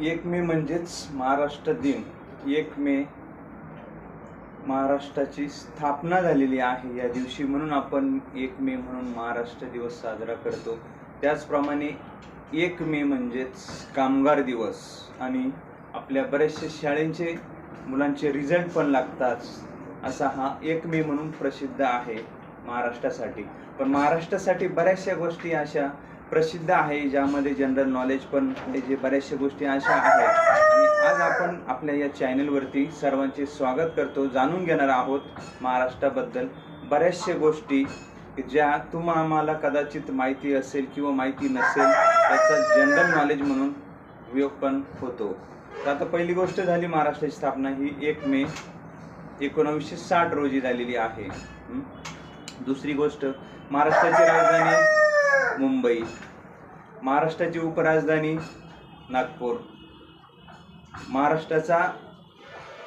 एक मे म्हणजेच महाराष्ट्र दिन. एक मे महाराष्ट्राची स्थापना झालेली आहे या दिवशी म्हणून आपण एक मे म्हणून महाराष्ट्र दिवस साजरा करतो. त्याचप्रमाणे एक मे म्हणजेच कामगार दिवस आणि आपल्या बऱ्याचशा शाळेंचे मुलांचे रिझल्ट पण लागतात असा हा एक मे म्हणून प्रसिद्ध आहे महाराष्ट्रासाठी. पण महाराष्ट्रासाठी बऱ्याचशा गोष्टी अशा प्रसिद्ध आहे ज्यामध्ये जनरल नॉलेज पण जे बऱ्याचशा गोष्टी अशा आहेत. आणि आज आपण आपल्या या चॅनलवरती सर्वांचे स्वागत करतो जाणून घेणार आहोत महाराष्ट्राबद्दल बऱ्याचशा गोष्टी ज्या तुम्हा आम्हाला कदाचित माहिती असेल किंवा माहिती नसेल त्याचा जनरल नॉलेज म्हणून उपयोग पण होतो. तर आता पहिली गोष्ट झाली महाराष्ट्राची स्थापना ही एक मे एकोणावीसशे साठ रोजी झालेली आहे. दुसरी गोष्ट महाराष्ट्राची राजधानी मुंबई. महाराष्ट्राची उपराजधानी नागपूर. महाराष्ट्राचा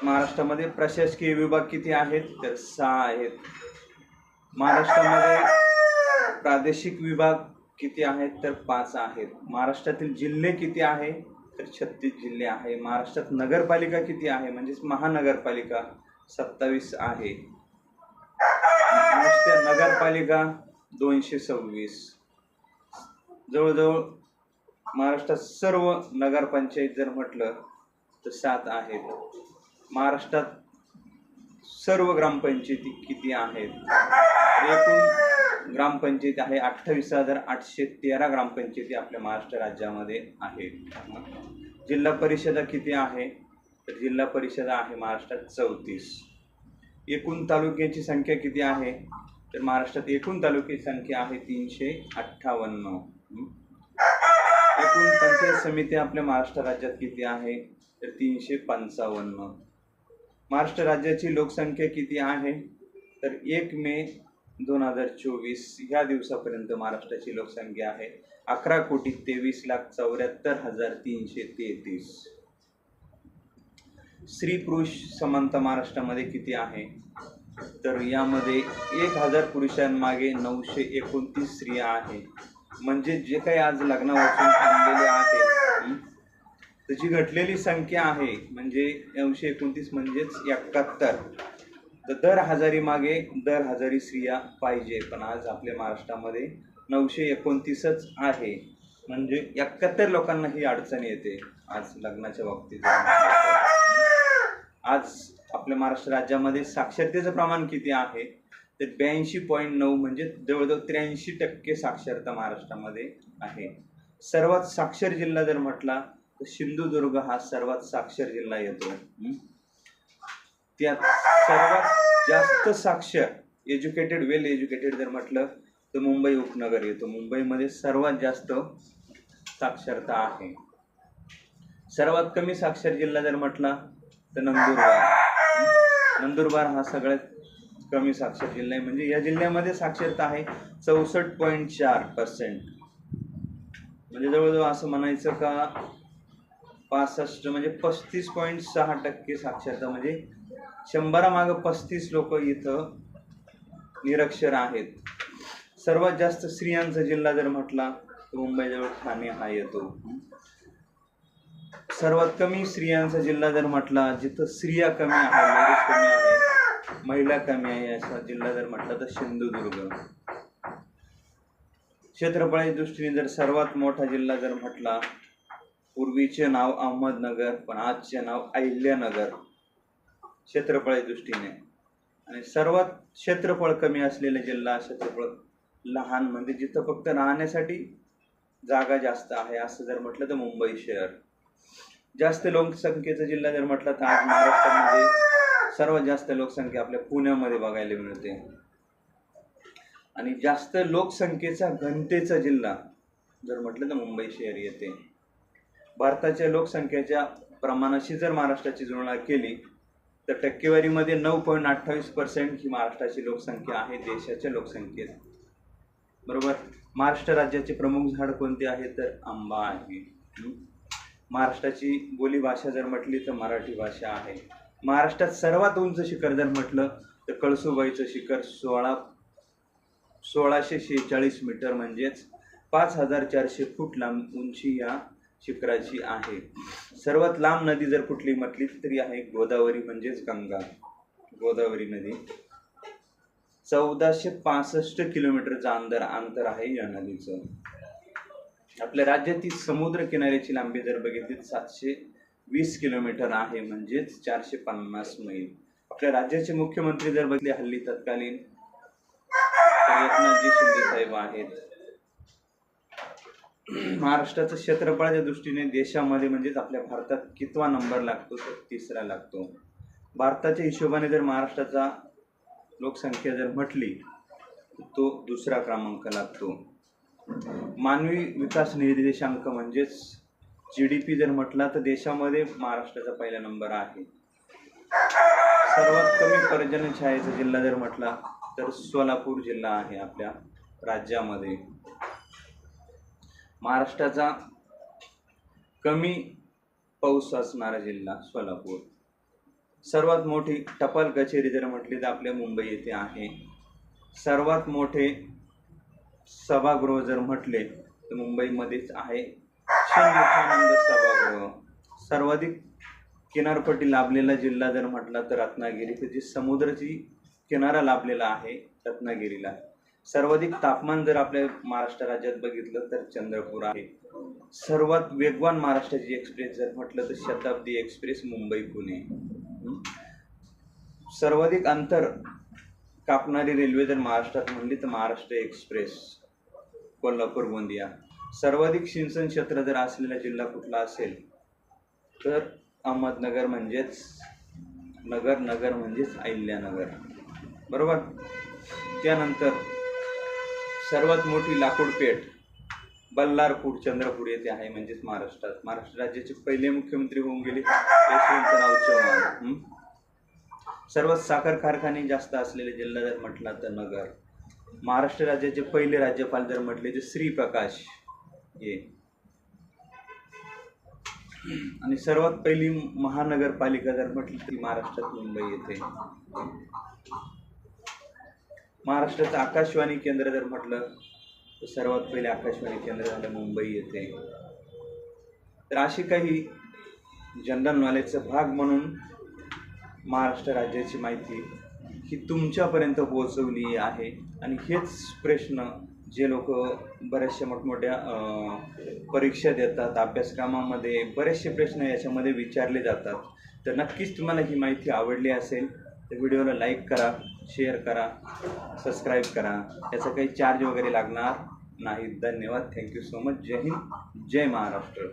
महाराष्ट्रामध्ये प्रशासकीय विभाग किती आहेत? तर सहा आहेत. महाराष्ट्रामध्ये प्रादेशिक विभाग किती आहेत? तर पाच आहेत. महाराष्ट्रातील जिल्हे किती आहे? तर छत्तीस जिल्हे आहे. महाराष्ट्रात नगरपालिका किती आहे? म्हणजेच महानगरपालिका सत्तावीस आहे. महाराष्ट्र नगरपालिका दोनशे सव्वीस. जवळजवळ महाराष्ट्रात सर्व नगरपंचायत जर म्हटलं तर सात आहेत. महाराष्ट्रात सर्व ग्रामपंचायती किती आहेत? एकूण ग्रामपंचायत आहे अठ्ठावीस हजार आठशे तेरा ग्रामपंचायती आपल्या महाराष्ट्र राज्यामध्ये आहेत. जिल्हा परिषदा किती आहे? तर जिल्हा परिषदा आहे महाराष्ट्रात चौतीस. एकूण तालुक्याची संख्या किती आहे? तर महाराष्ट्रात एकूण तालुक्याची संख्या आहे तीनशे अठ्ठावन्न. एकूण पंचायत समिती आपल्या महाराष्ट्र राज्यात किती आहे? तर तीनशे पंचावन्न. महाराष्ट्र राज्याची लोकसंख्या किती आहे? तर एक मे दोन हजार चोवीस ह्या दिवसापर्यंत महाराष्ट्राची लोकसंख्या आहे अकरा कोटी तेवीस लाख चौऱ्याहत्तर हजार तीनशे तेहतीस. स्त्री पुरुष समानता महाराष्ट्रामध्ये किती आहे? तर यामध्ये एक हजार पुरुषांमागे नऊशे एकोणतीस स्त्रिया आहे. म्हणजे जे काही आज लग्नापासून थांबलेले आहे त्याची घटलेली संख्या आहे म्हणजे नऊशे एकोणतीस म्हणजेच एकाहत्तर. तर दर हजारी मागे दर हजारी स्त्रिया पाहिजे पण आज आपल्या महाराष्ट्रामध्ये नऊशे एकोणतीसच आहे. म्हणजे एकाहत्तर लोकांना ही अडचण येते आज लग्नाच्या बाबतीत. आज आपल्या महाराष्ट्र राज्यामध्ये साक्षरतेचं प्रमाण किती आहे? तर ब्याऐंशी पॉईंट नऊ म्हणजे जवळजवळ त्र्याऐंशी टक्के साक्षरता महाराष्ट्रामध्ये आहे. सर्वात साक्षर जिल्हा जर म्हटला तर सिंधुदुर्ग हा सर्वात साक्षर जिल्हा येतो. त्यात सर्वात जास्त साक्षर एज्युकेटेड वेल एज्युकेटेड जर म्हटलं तर मुंबई उपनगर येतो. मुंबईमध्ये सर्वात जास्त साक्षरता आहे. सर्वात कमी साक्षर जिल्हा जर म्हटला तर नंदुरबार. नंदुरबार हा सगळ्यात कमी साक्षर जिल्हा आहे म्हणजे या जिल्ह्यामध्ये साक्षरता आहे चौसष्ट पॉईंट चार पर्सेंट म्हणजे जवळजवळ असं म्हणायचं का पासष्ट म्हणजे पस्तीस पॉईंट सहा टक्के साक्षरता म्हणजे शंभरामागं पस्तीस लोक इथं निरक्षर आहेत. सर्वात जास्त स्त्रियांचा जिल्हा जर म्हटला तर मुंबईजवळ ठाणे हा येतो. सर्वात कमी स्त्रियांचा जिल्हा जर म्हटला जिथं स्त्रिया कमी आहे कमी आहे महिला कमी आहे असा जिल्हा जर म्हटला तर सिंधुदुर्ग. क्षेत्रफळाच्या दृष्टीने जर सर्वात मोठा जिल्हा जर म्हटला पूर्वीचे नाव अहमदनगर पण आजचे नाव अहिल्यानगर. क्षेत्रफळाच्या दृष्टीने. आणि सर्वात क्षेत्रफळ कमी असलेला जिल्हा क्षेत्रफळ लहान म्हणजे जिथं फक्त राहण्यासाठी जागा जास्त आहे असं जर म्हटलं तर मुंबई शहर. जास्त लोकसंख्येचा जिल्हा जर म्हटलं तर आज महाराष्ट्रामध्ये सर्वात जास्त लोकसंख्या आपल्या पुण्यामध्ये बघायला मिळते. आणि जास्त लोकसंख्येचा घनतेचा जिल्हा जर म्हटलं तर मुंबई शहर येते. भारताच्या लोकसंख्येच्या प्रमाणाशी जर महाराष्ट्राची तुलना केली तर टक्केवारीमध्ये नऊ पॉईंट अठ्ठावीस पर्सेंट ही महाराष्ट्राची लोकसंख्या आहे देशाच्या लोकसंख्येत. बरोबर? महाराष्ट्र राज्याचे प्रमुख झाड कोणते आहे? तर आंबा आहे. महाराष्ट्राची बोलीभाषा जर म्हटली तर मराठी भाषा आहे. महाराष्ट्रात सर्वात उंच शिखर जर म्हटलं तर कळसुबाईचं शिखर सोळा सोळाशे शेहेचाळीस मीटर म्हणजेच पाच हजार चारशे फूट लांब उंची या शिखराची आहे. सर्वात लांब नदी जर कुठली म्हटली तरी आहे गोदावरी म्हणजेच गंगा. गोदावरी नदी. चौदाशे पासष्ट किलोमीटरचं अंतर अंतर आहे या नदीचं. आपल्या राज्यातील समुद्र किनाऱ्याची लांबी जर बघितली तर सातशे वीस किलोमीटर आहे म्हणजेच चारशे पन्नास मैल. आपल्या राज्याचे मुख्यमंत्री जर बघितले हल्ली तत्कालीन तर एकनाथजी शिंदे साहेब आहेत. महाराष्ट्राचं क्षेत्रफळाच्या दृष्टीने देशामध्ये म्हणजेच आपल्या भारतात कितवा नंबर लागतो तर तिसरा लागतो. भारताच्या हिशोबाने जर महाराष्ट्राचा लोकसंख्या जर म्हटली तो दुसरा क्रमांक लागतो. मानवी विकास निर्देशांक म्हणजेच जी डी पी जर म्हटला तर देशामध्ये महाराष्ट्राचा पहिला नंबर आहे. सर्वात कमी पर्जन्य छायेचा जिल्हा जर म्हटला तर सोलापूर जिल्हा आहे आपल्या राज्यामध्ये. महाराष्ट्राचा कमी पाऊस असणारा जिल्हा सोलापूर. सर्वात मोठी टपाल कचेरी जर म्हटली तर आपल्या मुंबई येथे आहे. सर्वात मोठे सभागृह जर म्हटले तर मुंबईमध्येच आहे. श्रीमुखानंद सभागृह सर्वाधिक किनारपट्टी लाभलेला जिल्हा जर म्हटला तर रत्नागिरी. तर जी समुद्राची किनारा लाभलेला आहे रत्नागिरीला. सर्वाधिक तापमान जर आपल्या महाराष्ट्र राज्यात बघितलं तर चंद्रपूर आहे. सर्वात वेगवान महाराष्ट्राची एक्सप्रेस जर म्हटलं तर शताब्दी एक्सप्रेस मुंबई पुणे. सर्वाधिक अंतर कापणारी रेल्वे जर महाराष्ट्रात म्हणली तर महाराष्ट्र एक्सप्रेस कोल्हापूर गोंदिया. सर्वाधिक सिंचन क्षेत्र जर असलेला जिल्हा कुठला असेल तर अहमदनगर म्हणजेच नगर नगर म्हणजेच अहिल्यानगर. बरोबर? त्यानंतर सर्वात मोठी लाकूड पेठ बल्लारपूर चंद्रपूर येथे आहे म्हणजेच महाराष्ट्रात. महाराष्ट्र राज्याचे पहिले मुख्यमंत्री होऊन गेले यशवंतराव चव्हाण सर्वात साखर कारखाने जास्त असलेले जिल्हा जर म्हटला तर नगर. महाराष्ट्र राज्याचे पहिले राज्यपाल जर म्हटले तर श्रीप्रकाश. हे आणि सर्वात पहिली महानगरपालिका जर म्हटली ती महाराष्ट्रात मुंबई येथे महाराष्ट्राचं आकाशवाणी केंद्र जर म्हटलं तर सर्वात पहिले आकाशवाणी केंद्र झालं मुंबई येथे तर अशी काही जनरल नॉलेजचा भाग म्हणून महाराष्ट्र राज्याची माहिती ही तुमच्यापर्यंत पोहोचवली आहे. आणि हेच प्रश्न जे लोक बऱ्याचशा मोठमोठ्या परीक्षा देतात अभ्यासक्रमामध्ये बरेचसे प्रश्न याच्यामध्ये विचारले जातात. तर नक्कीच तुम्हाला ही माहिती आवडली असेल तर व्हिडिओला लाईक करा शेअर करा सबस्क्राईब करा. याचा काही चार्ज वगैरे लागणार नाही. धन्यवाद. Thank you so much. जय हिंद. जय महाराष्ट्र.